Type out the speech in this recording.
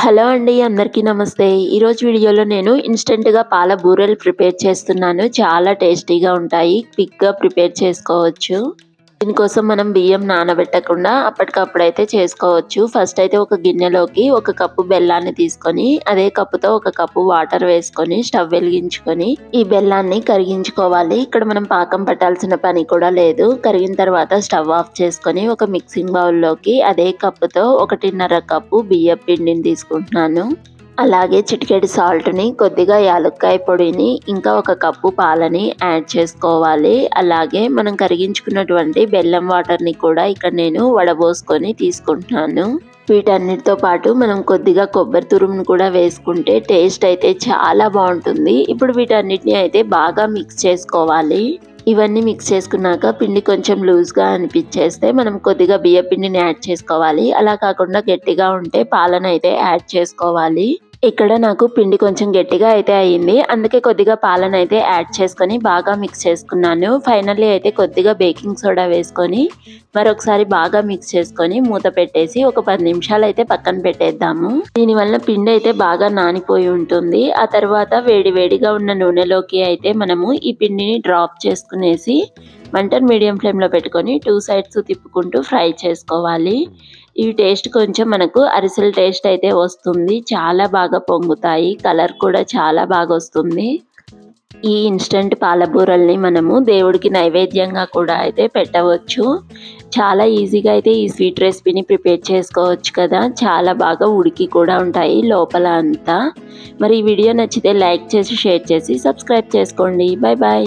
Hello అండి అందరికీ నమస్తే. ఈరోజు వీడియోలో నేను ఇన్స్టెంట్గా పాల బూరెలు ప్రిపేర్ చేస్తున్నాను. చాలా టేస్టీగా ఉంటాయి. క్విక్గా ప్రిపేర్ చేసుకోవచ్చు. దీనికోసం మనం బియ్యం నానబెట్టకుండా అప్పటికప్పుడు అయితే చేసుకోవచ్చు. ఫస్ట్ అయితే ఒక గిన్నెలోకి ఒక కప్పు బెల్లాన్ని తీసుకొని అదే కప్పుతో ఒక కప్పు వాటర్ వేసుకొని స్టవ్ వెలిగించుకొని ఈ బెల్లాన్ని కరిగించుకోవాలి. ఇక్కడ మనం పాకం పట్టాల్సిన పని కూడా లేదు. కరిగిన తర్వాత స్టవ్ ఆఫ్ చేసుకొని ఒక మిక్సింగ్ బౌల్లోకి అదే కప్పుతో ఒకటిన్నర కప్పు బియ్యం పిండిని తీసుకుంటున్నాను. అలాగే చిటికెడు సాల్ట్ని కొద్దిగా యాలక్కాయ పొడిని ఇంకా ఒక కప్పు పాలని యాడ్ చేసుకోవాలి. అలాగే మనం కరిగించుకున్నటువంటి బెల్లం వాటర్ని కూడా ఇక్కడ నేను వడబోసుకొని తీసుకుంటున్నాను. వీటన్నిటితో పాటు మనం కొద్దిగా కొబ్బరి తురుమును కూడా వేసుకుంటే టేస్ట్ అయితే చాలా బాగుంటుంది. ఇప్పుడు వీటన్నిటిని అయితే బాగా మిక్స్ చేసుకోవాలి. ఇవన్నీ మిక్స్ చేసుకున్నాక పిండి కొంచెం లూజ్గా అనిపించేస్తే మనం కొద్దిగా బియ్య పిండిని యాడ్ చేసుకోవాలి. అలా కాకుండా గట్టిగా ఉంటే పాలన అయితే యాడ్ చేసుకోవాలి. ఇక్కడ నాకు పిండి కొంచెం గట్టిగా అయితే అయ్యింది. అందుకే కొద్దిగా పాలను అయితే యాడ్ చేసుకొని బాగా మిక్స్ చేసుకున్నాను. ఫైనల్లీ అయితే కొద్దిగా బేకింగ్ సోడా వేసుకొని మరొకసారి బాగా మిక్స్ చేసుకొని మూత పెట్టేసి ఒక పది నిమిషాలు అయితే పక్కన పెట్టేద్దాము. దీనివల్ల పిండి అయితే బాగా నానిపోయి ఉంటుంది. ఆ తర్వాత వేడి వేడిగా ఉన్న నూనెలోకి అయితే మనము ఈ పిండిని డ్రాప్ చేసుకునేసి మంటను మీడియం ఫ్లేమ్లో పెట్టుకొని టూ సైడ్స్ తిప్పుకుంటూ ఫ్రై చేసుకోవాలి. ఇవి టేస్ట్ కొంచెం మనకు అరిసెల టేస్ట్ అయితే వస్తుంది. చాలా బాగా పొంగుతాయి. కలర్ కూడా చాలా బాగా వస్తుంది. ఈ ఇన్స్టంట్ పాలబూరల్ని మనము దేవుడికి నైవేద్యంగా కూడా అయితే పెట్టవచ్చు. చాలా ఈజీగా అయితే ఈ స్వీట్ రెసిపీని ప్రిపేర్ చేసుకోవచ్చు కదా. చాలా బాగా ఉడికి కూడా ఉంటాయి లోపల అంతా. మరి ఈ వీడియో నచ్చితే లైక్ చేసి షేర్ చేసి సబ్స్క్రైబ్ చేసుకోండి. Bye bye